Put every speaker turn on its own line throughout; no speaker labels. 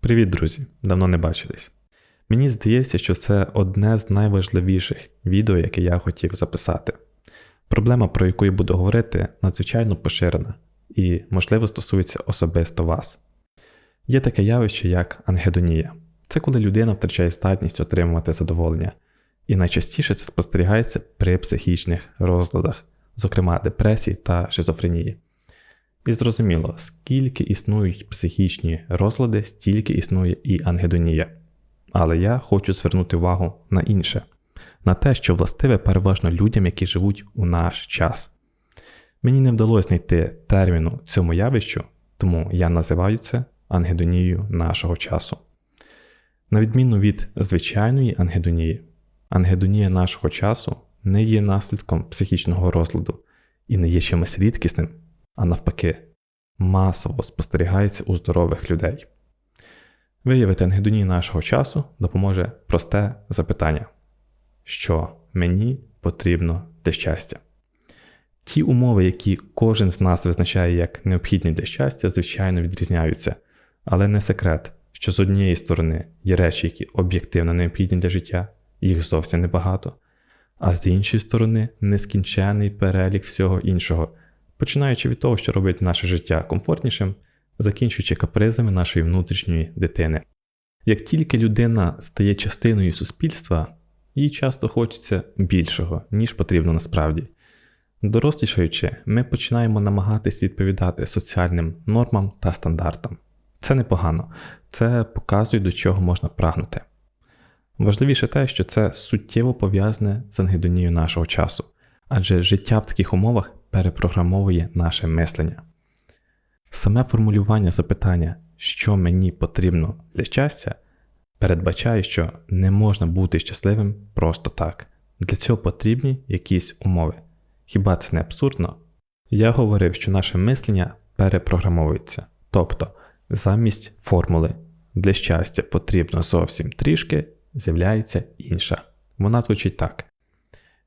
Привіт, друзі! Давно не бачились. Мені здається, що це одне з найважливіших відео, яке я хотів записати. Проблема, про яку я буду говорити, надзвичайно поширена і, можливо, стосується особисто вас. Є таке явище, як ангедонія. Це коли людина втрачає здатність отримувати задоволення, і найчастіше це спостерігається при психічних розладах, зокрема депресії та шизофренії. І зрозуміло, скільки існують психічні розлади, стільки існує і ангедонія. Але я хочу звернути увагу на інше, на те, що властиве переважно людям, які живуть у наш час. Мені не вдалося знайти терміну цьому явищу, тому я називаю це ангедонією нашого часу. На відміну від звичайної ангедонії, ангедонія нашого часу не є наслідком психічного розладу і не є чимось рідкісним, а навпаки, масово спостерігається у здорових людей. Виявити ангедонію нашого часу допоможе просте запитання, що мені потрібно для щастя. Ті умови, які кожен з нас визначає як необхідні для щастя, звичайно відрізняються, але не секрет, що з однієї сторони є речі, які об'єктивно необхідні для життя, їх зовсім небагато, а з іншої сторони нескінчений перелік всього іншого, починаючи від того, що робить наше життя комфортнішим, закінчуючи капризами нашої внутрішньої дитини. Як тільки людина стає частиною суспільства, їй часто хочеться більшого, ніж потрібно насправді. Дорослішаючи, ми починаємо намагатись відповідати соціальним нормам та стандартам. Це непогано, це показує, до чого можна прагнути. Важливіше те, що це суттєво пов'язане з ангедонією нашого часу, адже життя в таких умовах перепрограмовує наше мислення. Саме формулювання запитання, що мені потрібно для щастя, передбачає, що не можна бути щасливим просто так. Для цього потрібні якісь умови. Хіба це не абсурдно? Я говорив, що наше мислення перепрограмовується. Тобто, замість формули для щастя потрібно зовсім трішки, з'являється інша. Вона звучить так: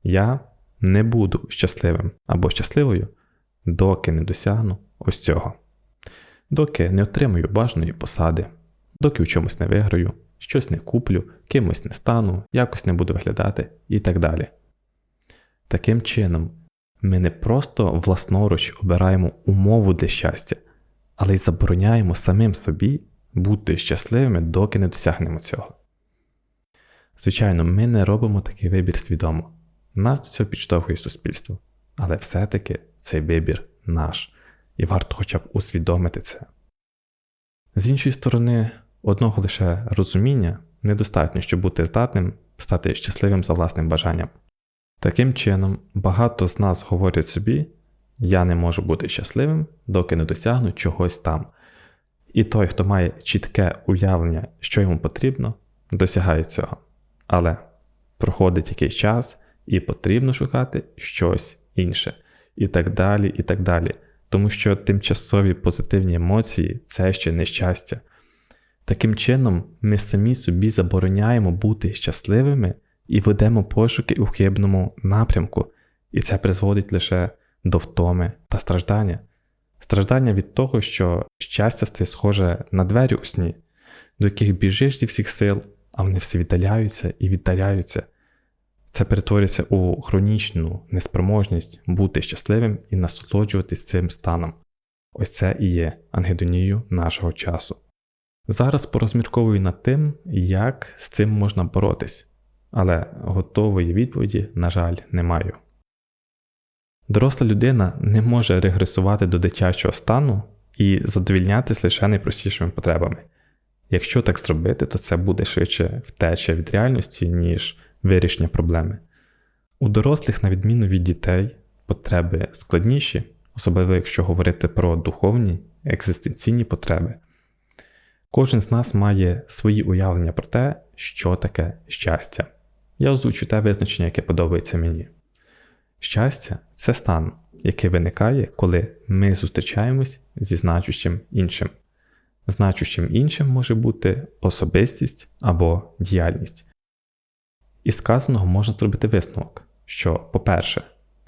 Я не буду щасливим або щасливою, доки не досягну ось цього. Доки не отримаю бажаної посади, доки у чомусь не виграю, щось не куплю, кимось не стану, якось не буду виглядати і так далі. Таким чином, ми не просто власноруч обираємо умову для щастя, але й забороняємо самим собі бути щасливими, доки не досягнемо цього. Звичайно, ми не робимо такий вибір свідомо. Нас до цього підштовхує суспільство, але все-таки цей вибір наш, і варто хоча б усвідомити це. З іншої сторони, одного лише розуміння недостатньо, щоб бути здатним стати щасливим за власним бажанням. Таким чином, багато з нас говорять собі, я не можу бути щасливим, доки не досягну чогось там. І той, хто має чітке уявлення, що йому потрібно, досягає цього. Але проходить якийсь час і потрібно шукати щось інше. І так далі, і так далі. Тому що тимчасові позитивні емоції це ще не щастя. Таким чином, ми самі собі забороняємо бути щасливими і ведемо пошуки у хибному напрямку, і це призводить лише до втоми та страждання. Страждання від того, що щастя стає схоже на двері у сні, до яких біжиш зі всіх сил, а вони все віддаляються і віддаляються. Це перетворюється у хронічну неспроможність бути щасливим і насолоджуватись цим станом. Ось це і є ангедонією нашого часу. Зараз порозмірковую над тим, як з цим можна боротись, але готової відповіді, на жаль, не маю. Доросла людина не може регресувати до дитячого стану і задовільнятись лише найпростішими потребами. Якщо так зробити, то це буде швидше втеча від реальності, ніж вирішення проблеми. У дорослих, на відміну від дітей, потреби складніші, особливо якщо говорити про духовні екзистенційні потреби. Кожен з нас має свої уявлення про те, що таке щастя. Я озвучу те визначення, яке подобається мені. Щастя це стан, який виникає, коли ми зустрічаємось зі значущим іншим. Значущим іншим може бути особистість або діяльність. Із сказаного можна зробити висновок, що, по-перше,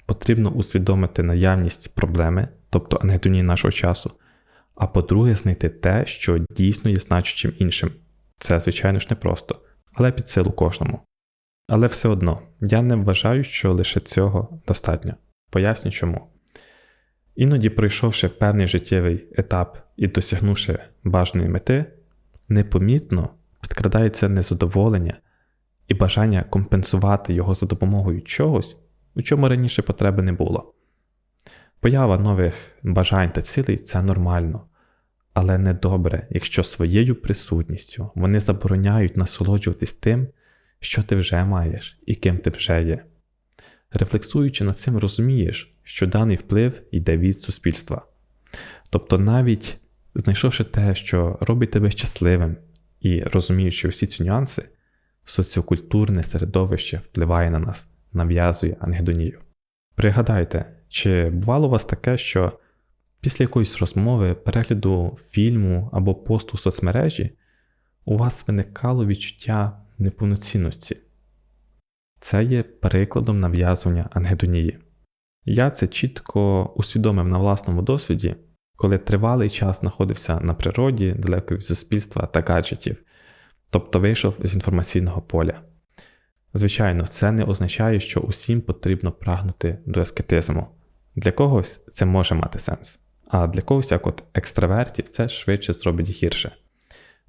потрібно усвідомити наявність проблеми, тобто ангедонії нашого часу, А по-друге, знайти те, що дійсно є значущим іншим. Це, звичайно ж, непросто, але під силу кожному. Але все одно, я не вважаю, що лише цього достатньо. Поясню чому. Іноді, пройшовши певний життєвий етап і досягнувши бажаної мети, непомітно підкрадається незадоволення і бажання компенсувати його за допомогою чогось, у чому раніше потреби не було. Поява нових бажань та цілей це нормально, але не добре, якщо своєю присутністю вони забороняють насолоджуватись тим, що ти вже маєш і ким ти вже є. Рефлексуючи над цим, розумієш, що даний вплив йде від суспільства. Тобто, навіть знайшовши те, що робить тебе щасливим і розуміючи всі ці нюанси, соціокультурне середовище впливає на нас, нав'язує ангедонію. Пригадайте, чи бувало у вас таке, що після якоїсь розмови, перегляду фільму або посту в соцмережі у вас виникало відчуття неповноцінності? Це є прикладом нав'язування ангедонії. Я це чітко усвідомив на власному досвіді, коли тривалий час знаходився на природі, далеко від суспільства та гаджетів, тобто вийшов з інформаційного поля. Звичайно, це не означає, що усім потрібно прагнути до ескетизму. Для когось це може мати сенс, а для когось, як от екстравертів, це швидше зробить гірше.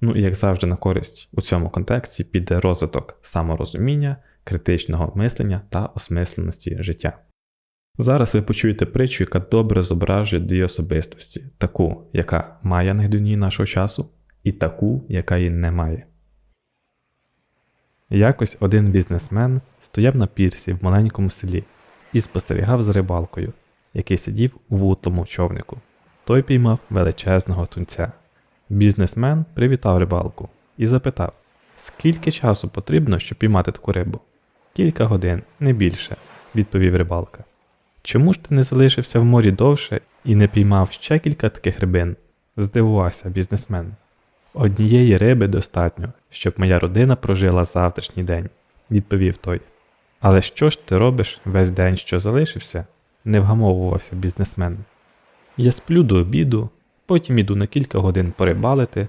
Ну і як завжди, на користь у цьому контексті піде розвиток саморозуміння, критичного мислення та осмисленості життя. Зараз ви почуєте притчу, яка добре зображує дві особистості: таку, яка має ангедонію нашого часу, і таку, яка її не має. Якось один бізнесмен стояв на пірсі в маленькому селі і спостерігав за рибалкою, який сидів у вутлому човнику. Той піймав величезного тунця. Бізнесмен привітав рибалку і запитав, скільки часу потрібно, щоб піймати таку рибу. Кілька годин, не більше, відповів рибалка. Чому ж ти не залишився в морі довше і не піймав ще кілька таких рибин? здивувався бізнесмен. Однієї риби достатньо, щоб моя родина прожила завтрашній день, відповів той. Але що ж ти робиш весь день, що залишився? не вгамовувався бізнесмен. Я сплю до обіду, потім іду на кілька годин порибалити,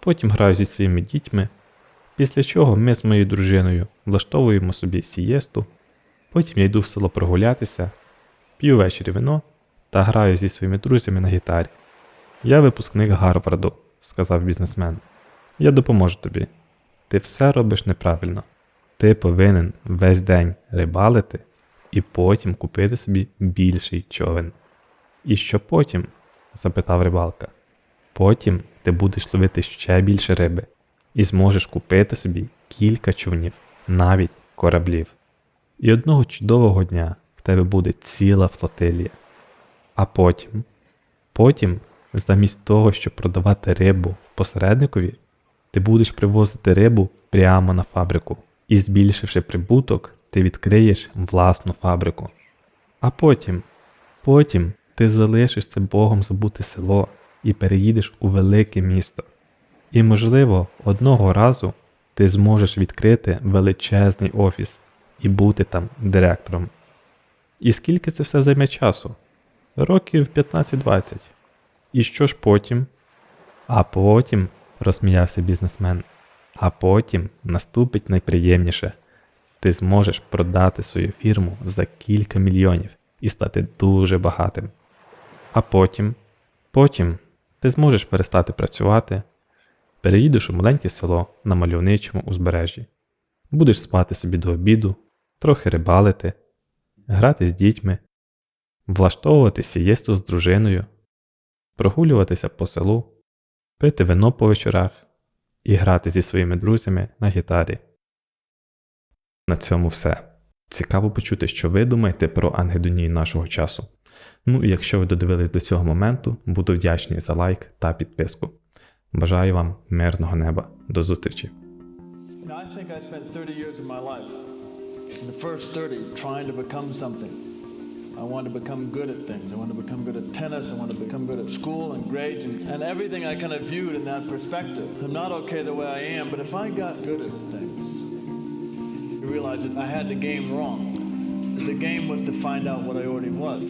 потім граю зі своїми дітьми, після чого ми з моєю дружиною влаштовуємо собі сієсту, потім я йду в село прогулятися, п'ю ввечері вино та граю зі своїми друзями на гітарі. Я випускник Гарварду, сказав бізнесмен. Я допоможу тобі. Ти все робиш неправильно. Ти повинен весь день рибалити і потім купити собі більший човен. І що потім? запитав рибалка. Потім ти будеш ловити ще більше риби і зможеш купити собі кілька човнів, навіть кораблів. І одного чудового дня в тебе буде ціла флотилія. А потім, потім, замість того, щоб продавати рибу посередникові, ти будеш привозити рибу прямо на фабрику. І збільшивши прибуток, ти відкриєш власну фабрику. А потім, потім ти залишиш це Богом забути село і переїдеш у велике місто. І, можливо, одного разу ти зможеш відкрити величезний офіс і бути там директором. І скільки це все займе часу? Років 15-20. І що ж потім? А потім, розсміявся бізнесмен, а потім наступить найприємніше. Ти зможеш продати свою фірму за кілька мільйонів і стати дуже багатим. А потім, потім ти зможеш перестати працювати, переїдеш у маленьке село на мальовничому узбережжі, будеш спати собі до обіду, трохи рибалити, грати з дітьми, влаштовувати сієсту з дружиною, прогулюватися по селу, пити вино по вечорах і грати зі своїми друзями на гітарі. На цьому все. Цікаво почути, що ви думаєте про ангедонію нашого часу. Ну і якщо ви додивились до цього моменту, буду вдячний за лайк та підписку. Бажаю вам мирного неба. До зустрічі!
I think I spent 30 years of my life, the first 30, trying to become something. I wanted to become good at things. I wanted to become good at tennis. I wanted to become good at school and grades and, and everything I kind of viewed in that perspective. I'm not okay the way I am, but if I got good at things, you realize that I had the game wrong. The game was to find out what I already was.